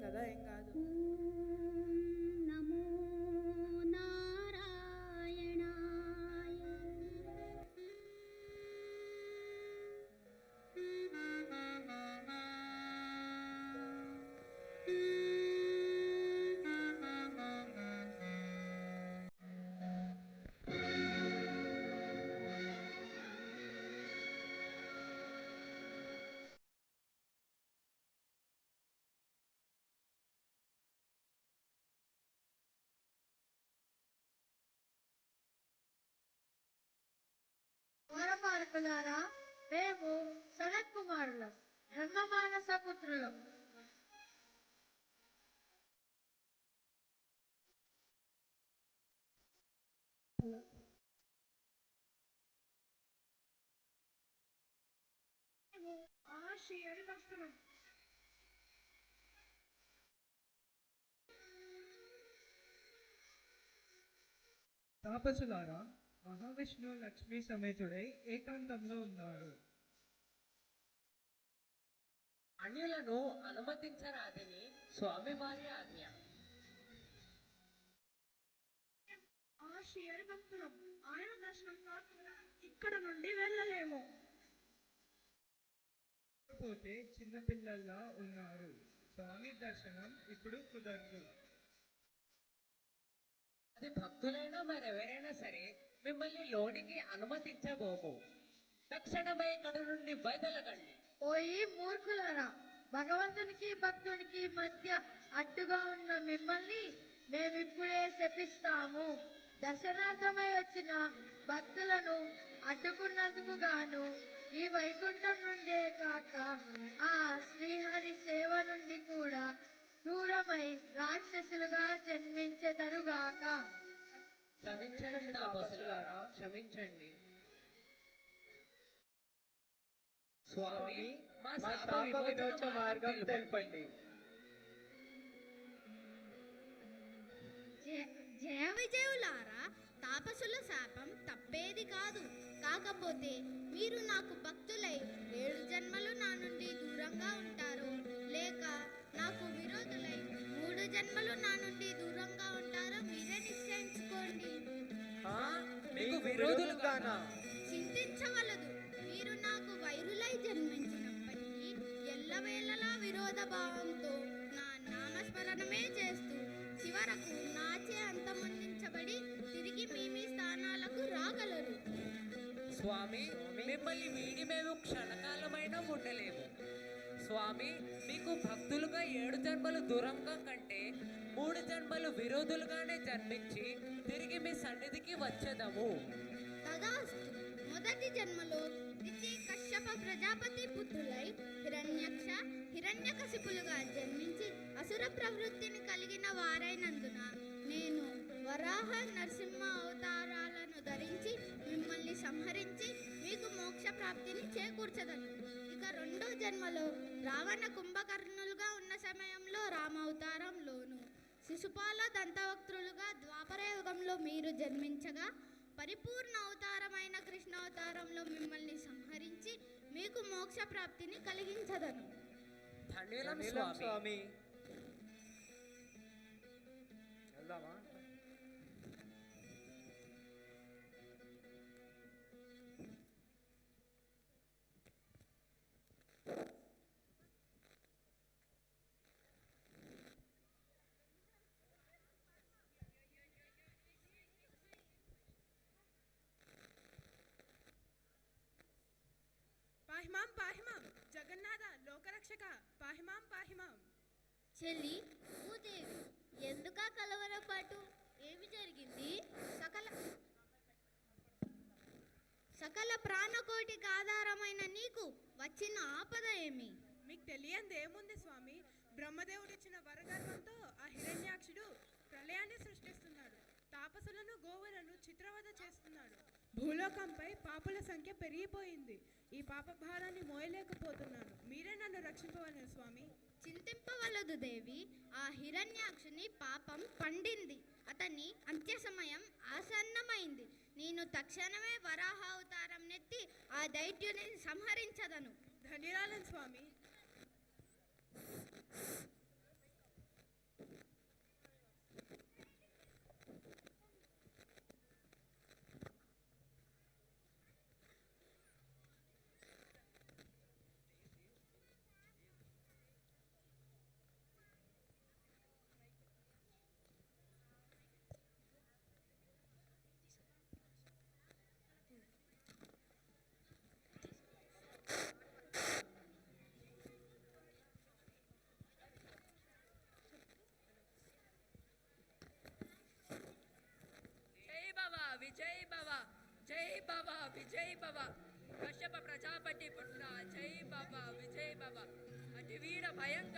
కదా కుమారకులారా మేము సనత్ కుమారులం బ్రహ్మమానస పుత్రులం మహర్షి ఎరుకస్తున్నాం తాపసులారా మహావిష్ణువు లక్ష్మీ సమేతుడై ఏకాంతంలో ఉన్నారు అన్యులను అనుమతించరాదని స్వామివారి ఆజ్ఞ. ఆయన దర్శనం కాకుండా ఇక్కడ నుండి వెళ్ళలేము. పోతే చిన్నపిల్లల్లా ఉన్నారు. స్వామి దర్శనం ఇప్పుడు కుదరదు. అది భక్తులైనా మరెవరైనా సరే మిమ్మల్ని లోనికి అనుమతించబోము. తక్షణమే ఇక్కడ నుండి బయదలగండి పోయి మూర్ఖులారా భగవంతునికి భక్తునికి మధ్య అడ్డుగా ఉన్న మిమ్మల్ని మేమిప్పుడే శపిస్తాము. దర్శనార్థమై వచ్చిన భక్తులను అడ్డుకున్నందుకు గాను ఈ వైకుంఠం నుండే కాక ఆ శ్రీహరి సేవ నుండి కూడా దూరమై రాక్షసులుగా జన్మించెదరుగాక. క్షమించండి. స్వామి మా శాప విమోచన మార్గం తెలపండి. జయ విజయులారా తాపసుల శాపం తప్పేది కాదు. కాకపోతే మీరు నాకు భక్తులై ఏడు జన్మలు నా నుండి దూరంగా ఉంటారు. లేక నాకు విరోధులై మూడు జన్మలు నా నుండి దూరంగా మీకు విరోధులుగానా? చింతించవలదు. మీరు నాకు వైరులై జన్మించినప్పటికీ ఎల్లవేళలా విరోధ భావంతో నా నామస్మరణమే చేస్తూ చివరకు నాచే అంతమొందించబడి తిరిగి మీ మీ స్థానాలకు రాగలరు. స్వామి మిమ్మల్ని వీడి మేము క్షణకాలమైన ఉండలేము స్వామి మీకు భక్తులుగా ఏడు జన్మలు దూరంగా కంటే మూడు జన్మలు విరోధులుగానే జన్మించి తిరిగి మీ సన్నిధికి వచ్చేదము. తదాస్తు మొదటి జన్మలో దితి కశ్యప ప్రజాపతి పుత్రులై హిరణ్యక్ష హిరణ్యకశిపులుగా జన్మించి అసుర ప్రవృత్తిని కలిగిన వారైనందున నేను వరాహ నరసింహ అవతారాలను ధరించి మిమ్మల్ని సంహరించి మీకు మోక్ష ప్రాప్తిని చేకూర్చదను. ఇక రెండో జన్మలో రావణ కుంభకర్ణులుగా ఉన్న సమయంలో రామావతారంలోను శిశుపాల దంతవక్త్రులుగా ద్వాపర యుగంలో మీరు జన్మించగా పరిపూర్ణ అవతారమైన కృష్ణావతారంలో మిమ్మల్ని సంహరించి మీకు మోక్ష ప్రాప్తిని కలిగించదను స్వామి. వెళ్దామా? పాహిమాం పాహిమాం. జగన్నాథ లోకరక్షక పాహిమాం పాహిమాం. చెల్లి భూదేవి ఎందుకా కలవరపాటు? ఏమి జరిగింది? సకల సకల ప్రాణకోటికి ఆధారమైన నీకు వచ్చిన ఆపద ఏమి? మీకు తెలియంది ఏముంది స్వామి? బ్రహ్మదేవుడిచ్చిన వరగర్వంతో ఆ హిరణ్యాక్షుడు ప్రళయాన్ని సృష్టిస్తున్నాడు. తాపసులను గోవులను చిత్రవద చేస్తున్నాడు. భూలోకంపై పాపుల సంఖ్య పెరిగిపోయింది. ఈ పాప భారాన్ని మోయలేకపోతున్నాను. మీరే నన్ను రక్షింపవలను స్వామి. చింతింపవలదు దేవి. ఆ హిరణ్యాక్షుని పాపం పండింది. అతని అంత్య సమయం ఆసన్నమైంది. నేను తక్షణమే వరాహ అవతారం నెత్తి ఆ దైత్యుని సంహరించదను. ధన్యురాలను స్వామి జై భవ జై భవ విజయ్ భవ. కశ్యప ప్రజాపతి పుత్ర జై భవ విజయ్ భవ. అతి వీర భయంకర